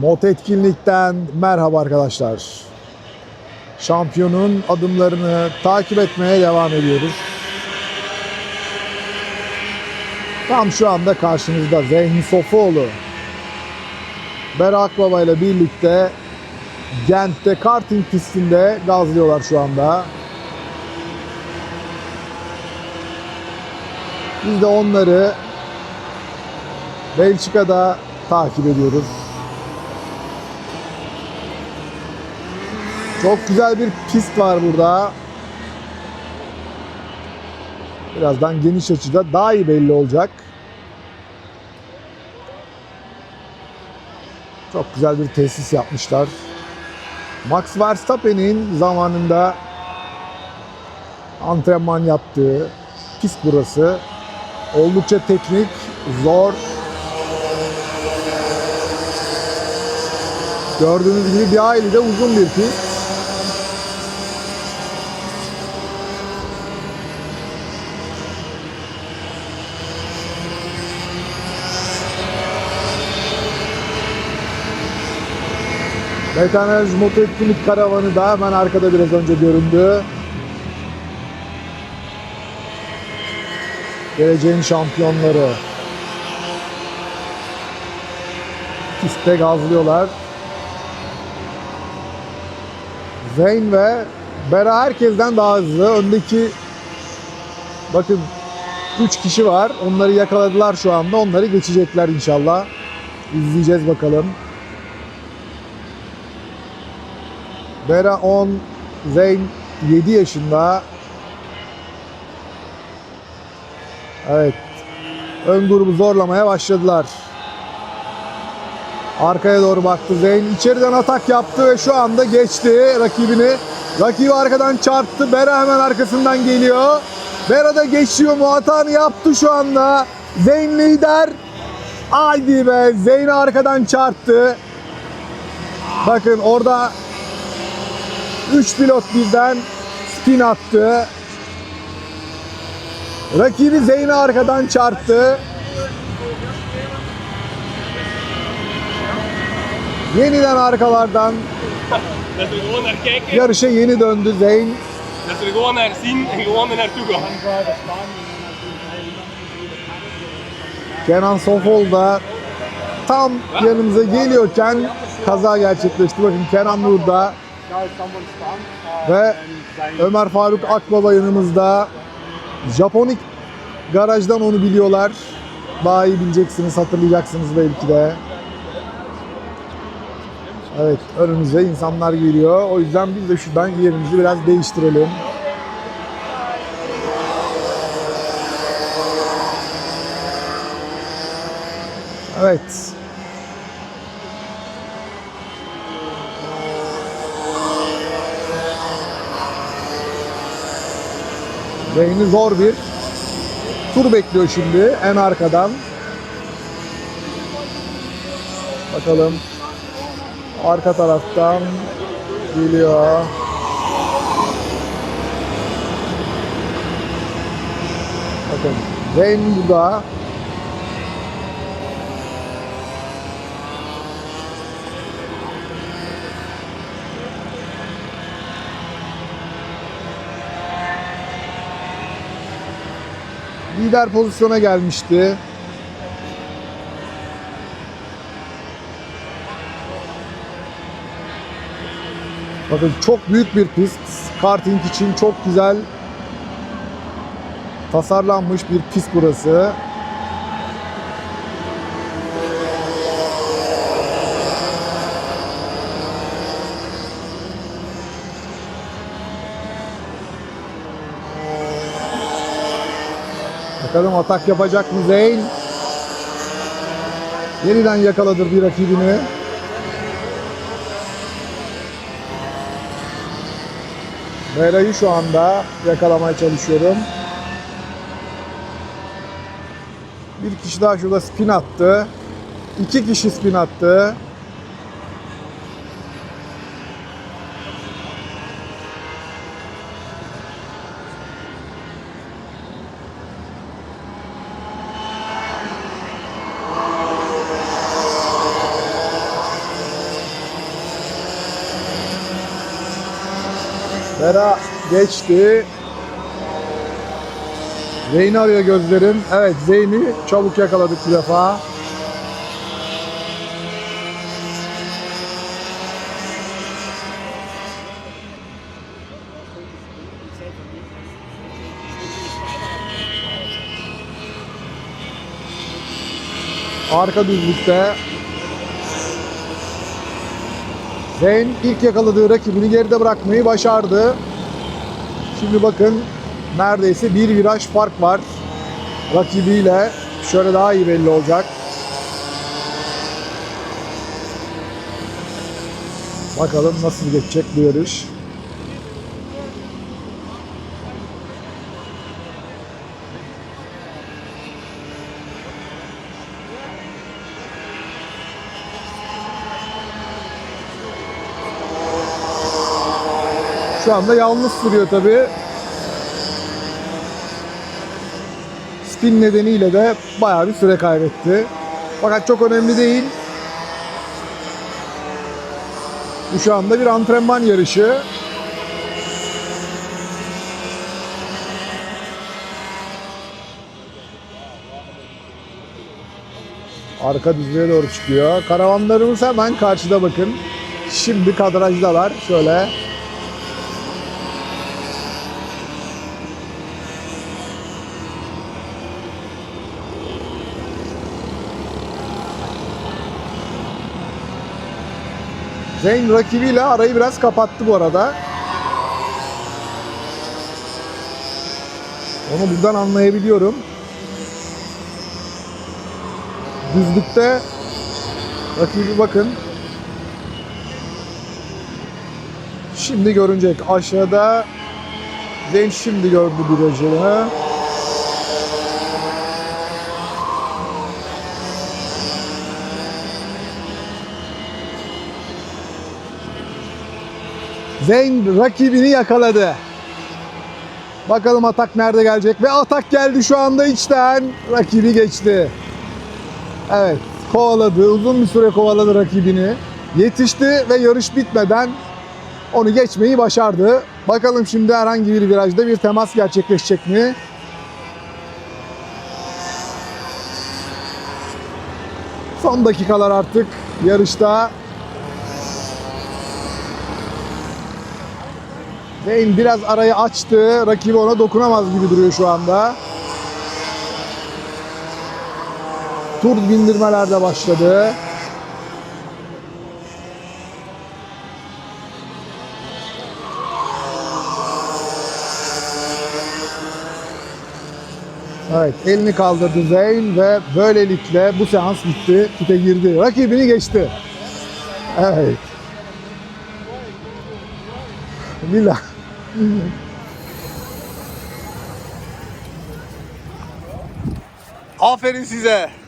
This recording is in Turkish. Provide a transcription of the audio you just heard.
Mod etkinlikten merhaba arkadaşlar. Şampiyonun adımlarını takip etmeye devam ediyoruz. Tam şu anda karşımızda Zeyhin Sofuoğlu. Berak Baba ile birlikte Gent'te karting pistinde gazlıyorlar şu anda. Biz de onları Belçika'da takip ediyoruz. Çok güzel bir pist var burada. Birazdan geniş açıda daha iyi belli olacak. Çok güzel bir tesis yapmışlar. Max Verstappen'in zamanında antrenman yaptığı pist burası. Oldukça teknik, zor. Gördüğünüz gibi bir aile de uzun bir pist. Betanerj Moto Etkinlik Karavanı da hemen arkada biraz önce göründü. Geleceğin şampiyonları. Pistte gazlıyorlar. Zeyn ve Bera herkesten daha hızlı. Öndeki bakın 3 kişi var. Onları yakaladılar şu anda. Onları geçecekler inşallah. İzleyeceğiz bakalım. Bera 10, Zeyn 7 yaşında. Evet. Ön grubu zorlamaya başladılar. Arkaya doğru baktı Zeyn. İçeriden atak yaptı ve şu anda geçti rakibini. Rakibi arkadan çarptı. Bera hemen arkasından geliyor. Bera da geçiyor mu? Hatanı yaptı şu anda. Zeyn lider. Haydi be. Zeyn arkadan çarptı. Bakın orada 3 pilot birden spin attı. Rakibi Zeyn'i arkadan çarptı. Yeniden arkalardan yarışa yeni döndü Zeyn. Kenan Sofol da tam yanımıza geliyorken kaza gerçekleşti. Bakın Kenan burada ve Ömer Faruk Akbaba yanımızda. Japonik garajdan onu biliyorlar. Daha iyi bileceksiniz, hatırlayacaksınız belki de. Evet, önümüze insanlar geliyor. O yüzden biz de şuradan yerimizi biraz değiştirelim. Evet. Reyni zor bir tur bekliyor şimdi en arkadan. Bakalım. Arka taraftan geliyor. Bakın Zeyn burada. Lider pozisyona gelmişti. Bakın çok büyük bir pist. Karting için çok güzel tasarlanmış bir pist burası. Bakalım atak yapacak mı Zeyn? Yeniden yakaladı bir rakibini. Mera'yı şu anda yakalamaya çalışıyorum. Bir kişi daha şurada spin attı. İki kişi spin attı. Bera geçti. Zeyn'i arıyor gözlerim. Evet Zeyn'i çabuk yakaladık bir defa. Arka düzlükte Zeyn ilk yakaladığı rakibini geride bırakmayı başardı. Şimdi bakın neredeyse bir viraj fark var rakibiyle. Şöyle daha iyi belli olacak. Bakalım nasıl geçecek bu yarış. Şu anda yalnız sürüyor tabi. Spin nedeniyle de bayağı bir süre kaybetti. Fakat çok önemli değil. Bu şu anda bir antrenman yarışı. Arka düzlüğe doğru çıkıyor. Karavanlarımız hemen karşıda bakın. Şimdi kadrajdalar. Şöyle Zeyn rakibiyle arayı biraz kapattı bu arada. Onu buradan anlayabiliyorum. Düzlükte rakibi bakın. Şimdi görünecek. Aşağıda Zeyn şimdi gördü virajını. Zeyn rakibini yakaladı. Bakalım atak nerede gelecek ve atak geldi şu anda içten. Rakibi geçti. Evet kovaladı. Uzun bir süre kovaladı rakibini. Yetişti ve yarış bitmeden onu geçmeyi başardı. Bakalım şimdi herhangi bir virajda bir temas gerçekleşecek mi? Son dakikalar artık yarışta. Zeyn biraz arayı açtı. Rakibi ona dokunamaz gibi duruyor şu anda. Tur bindirmeler de başladı. Evet elini kaldırdı Zeyn ve böylelikle bu seans bitti. Pite girdi. Rakibini geçti. Evet. Aferin size.